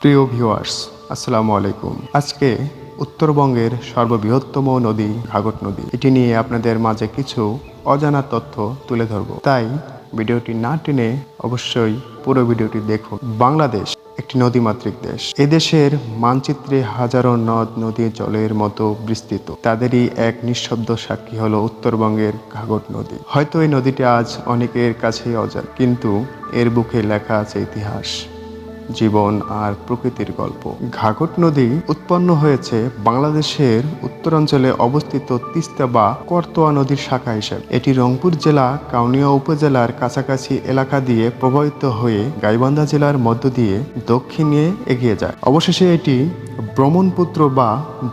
প্রিয় ভিউয়ার্স আসসালামু আলাইকুম। আজকে উত্তরবঙ্গের সর্ববৃহত্তম নদী ঘাঘট নদী। এটি নিয়ে আপনাদের মাঝে কিছু অজানা তথ্য তুলে ধরব। তাই ভিডিওটি না টেনে অবশ্যই পুরো ভিডিওটি দেখুন। বাংলাদেশ একটি নদীমাতৃক দেশ। এদেশের মানচিত্রে হাজারো নদ, নদী, জলের মতো বিস্তৃত। তাদেরই এক নিঃশব্দ সাক্ষী হলো উত্তরবঙ্গের ঘাঘট নদী। হয়তো এই নদীটি আজ অনেকের কাছেই অজান, কিন্তু এর বুকে লেখা আছে ইতিহাস। জীবন আর প্রকৃতির গল্প। ঘাঘট নদী উৎপন্ন হয়েছে বাংলাদেশের উত্তরাঞ্চলে অবস্থিত তিস্তা বা করতোয়া নদীর শাখা হিসেবে। এটি রংপুর জেলা, কাউনিয়া উপজেলার কাছাকাছি এলাকা দিয়ে প্রবাহিত হয়ে গাইবান্ধা জেলার মধ্য দিয়ে দক্ষিণে এগিয়ে যায়। অবশেষে এটি ব্রহ্মণপুত্র বা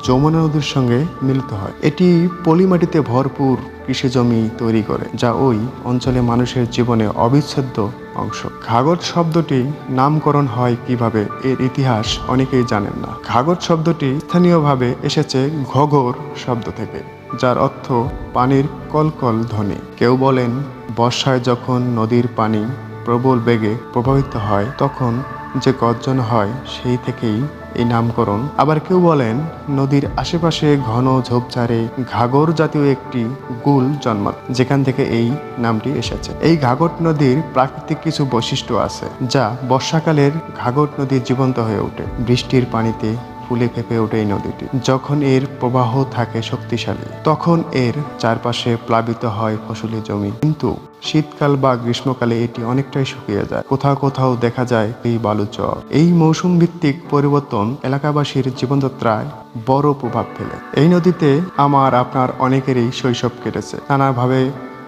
যমুনা নদীর সঙ্গে মিলিত হয়। এটি পলিমাটিতে ভরপুর কৃষি জমি তৈরি করে, যা ওই অঞ্চলে মানুষের জীবনে অবিচ্ছেদ্য অংশ। ঘাগর শব্দটি নামকরণ হয় কীভাবে এর ইতিহাস অনেকেই জানেন না। ঘাগর শব্দটি স্থানীয়ভাবে এসেছে ঘগর শব্দ থেকে, যার অর্থ পানির কলকল ধ্বনি। কেউ বলেন, বর্ষায় যখন নদীর পানি প্রবল বেগে প্রভাবিত হয়, তখন যে গর্জন হয়, সেই থেকেই এই নামকরণ। আবার কেউ বলেন, নদীর আশেপাশে ঘন ঝোপঝাড়ে ঘাগর জাতীয় একটি গুল জন্মাত যেখান থেকে এই নামটি এসেছে। এই ঘাগট নদীর প্রাকৃতিক কিছু বৈশিষ্ট্য আছে, যা বর্ষাকালের ঘাগট নদী জীবন্ত হয়ে ওঠে। বৃষ্টির পানিতে ফুলে ফেপে ওঠে এই নদীটি। যখন এর প্রবাহ থাকে শক্তিশালী, তখন এর চারপাশে প্লাবিত হয় ফসলি জমি। কিন্তু শীতকাল বা গ্রীষ্মকালে এটি অনেকটাই শুকিয়ে যায়। কোথাও কোথাও দেখা যায় এই বালুচর এই মৌসুম ভিত্তিক পরিবর্তন এলাকাবাসীর জীবনযাত্রায় বড় প্রভাব ফেলে। এই নদীতে আমার, আপনার অনেকেরই শৈশব কেটেছে। নানাভাবে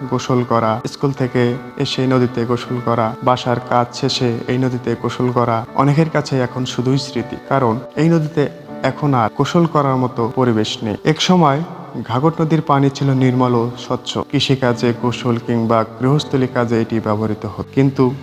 গোসল করা, স্কুল থেকে এসে নদীতে গোসল করা, বাসার কাজ শেষে এই নদীতে গোসল করা অনেকের কাছে এখন শুধুই স্মৃতি। কারণ এই নদীতে এখন আর গোসল করার মতো পরিবেশ নেই। এক সময় ঘাঘট নদীর পানি ছিল নির্মল ও স্বচ্ছ। কৃষিকাজে গোসল কিংবা গৃহস্থলী কাজে এটি ব্যবহৃত হতো। কিন্তু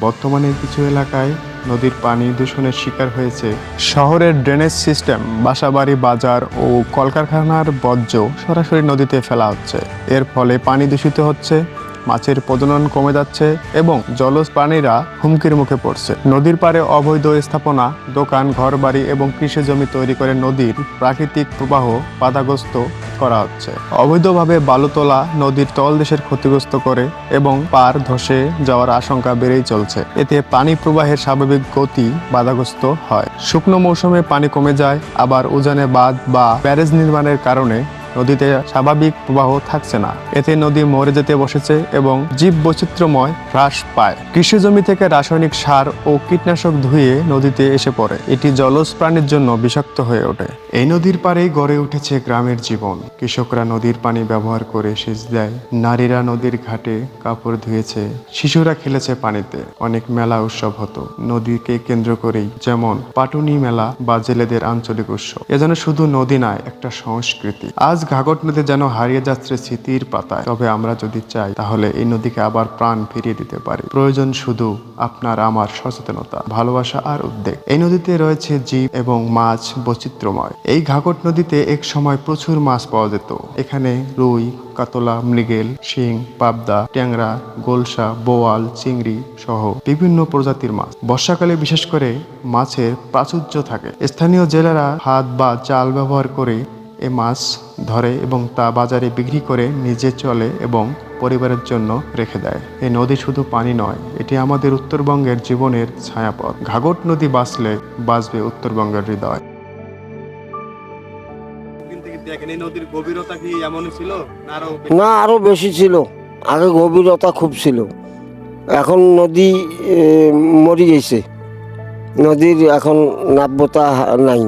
বর্তমানে কিছু এলাকায় নদীর পানি দূষণের শিকার হয়েছে। শহরের ড্রেনেজ সিস্টেম, বাসাবাড়ি বাজার ও কলকারখানার বর্জ্য সরাসরি নদীতে ফেলা হচ্ছে। এর ফলে পানি দূষিত হচ্ছে। মাছের প্রজনন কমে যাচ্ছে এবং জলজ প্রাণীরা হুমকির মুখে পড়ছে। নদীর পাড়ে অবৈধ স্থাপনা, দোকান, ঘরবাড়ি এবং কৃষি জমি তৈরি করে নদীর প্রাকৃতিক প্রবাহ বাধাগ্রস্ত করা হচ্ছে। অবৈধভাবে বালু তোলা নদীর তলদেশের ক্ষতিগ্রস্ত করে এবং পার ধসে যাওয়ার আশঙ্কা বেড়েই চলছে। এতে পানি প্রবাহের স্বাভাবিক গতি বাধাগ্রস্ত হয়। শুকনো মৌসুমে পানি কমে যায়, আবার উজানে বাঁধ বা ব্যারেজ নির্মাণের কারণে নদীতে স্বাভাবিক প্রবাহ থাকছে না। এতে নদী মরে যেতে বসেছে এবং জীব বৈচিত্র্যময় হ্রাস পায়। কৃষি জমি থেকে রাসায়নিক সার ও কীটনাশক ধুয়ে নদীতে এসে পড়ে। এটি জলজ প্রাণীর জন্য বিষাক্ত হয়ে ওঠে। এই নদীর পাড়েই গড়ে উঠেছে গ্রামের জীবন। কৃষকরা নদীর পানি ব্যবহার করে সেচ দেয়। নারীরা নদীর ঘাটে কাপড় ধুয়েছে। শিশুরা খেলেছে পানিতে। অনেক মেলা উৎসব হতো। নদীকে কেন্দ্র করেই যেমন পাটুনি মেলা বা জেলেদের আঞ্চলিক উৎসব। এ যেন শুধু নদী নয়, একটা সংস্কৃতি। আজ ঘাঘট নদী যেন হারিয়ে যাচ্ছে স্মৃতির পাতায়। তবে আমরা যদি চাই, তাহলে এই নদীকে আবার প্রাণ ফিরিয়ে দিতে পারি। প্রয়োজন শুধু আপনার আমার সচেতনতা, ভালোবাসা আর উদ্বেগ। এই নদীতে রয়েছে জীব এবং মাছ বৈচিত্র্যময়। এই ঘাঘট নদীতে এক সময় প্রচুর মাছ পাওয়া যেত। এখানে রুই, কাতলা, মৃগেল, শিং, পাবদা, ট্যাংরা, গোলসা, বোয়াল, চিংড়ি সহ বিভিন্ন প্রজাতির মাছ। বর্ষাকালে বিশেষ করে মাছের প্রাচুর্য থাকে। স্থানীয় জেলেরা হাত বা চাল ব্যবহার করে এ মাছ ধরে এবং তা বাজারে বিক্রি করে নিজে চলে এবং পরিবারের জন্য রেখে দেয়। এই নদী শুধু পানি নয় এটি আমাদের উত্তরবঙ্গের জীবনের ছায়াপথ। ঘাঘট নদী বাঁচলে বাঁচবে উত্তরবঙ্গের হৃদয়। কিন্তু দেখেন এই নদীর গভীরতা কি এমনই ছিল না আরও আরও বেশি ছিল। আগে গভীরতা খুব ছিল। এখন নদী মরে গেছে। নদীর এখন নাব্যতা নাই।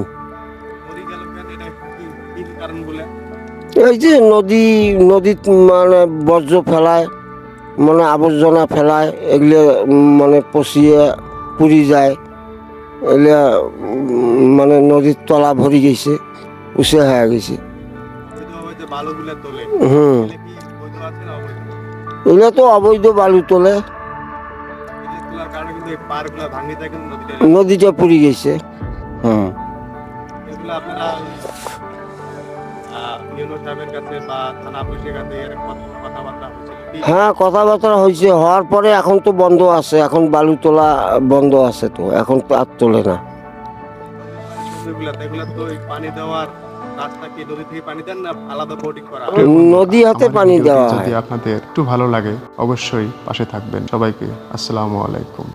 এই যে নদী নদীত মানে বর্জ্য ফেলায় মানে আবর্জনা ফেলায়, এগুলো মানে পচিয়ে পুড়ি যায়, এগুলো মানে নদীর তলা ভরি গেছে, উচে হয়ে গেছে। হুম। এগুলো তো অবৈধ বালু তোলে। নদীটা পুড়ি গেছে। হুম। সাহেবের কাছে বা থানা পুলিশের কাছে কথাবার্তা হয়েছিল। হ্যাঁ কথাবার্তা হয়েছে। হওয়ার পরে এখন তো বন্ধ আছে। এখন বালু তোলা বন্ধ আছে তো। এখন তো আর তোলে না। নদী থেকে পানি দেন না আলাদা বোটিং করা? নদী হাতে পানি দেওয়া যদি হয়। আপনাদের একটু ভালো লাগে অবশ্যই পাশে থাকবেন। সবাইকে আসসালামু আলাইকুম।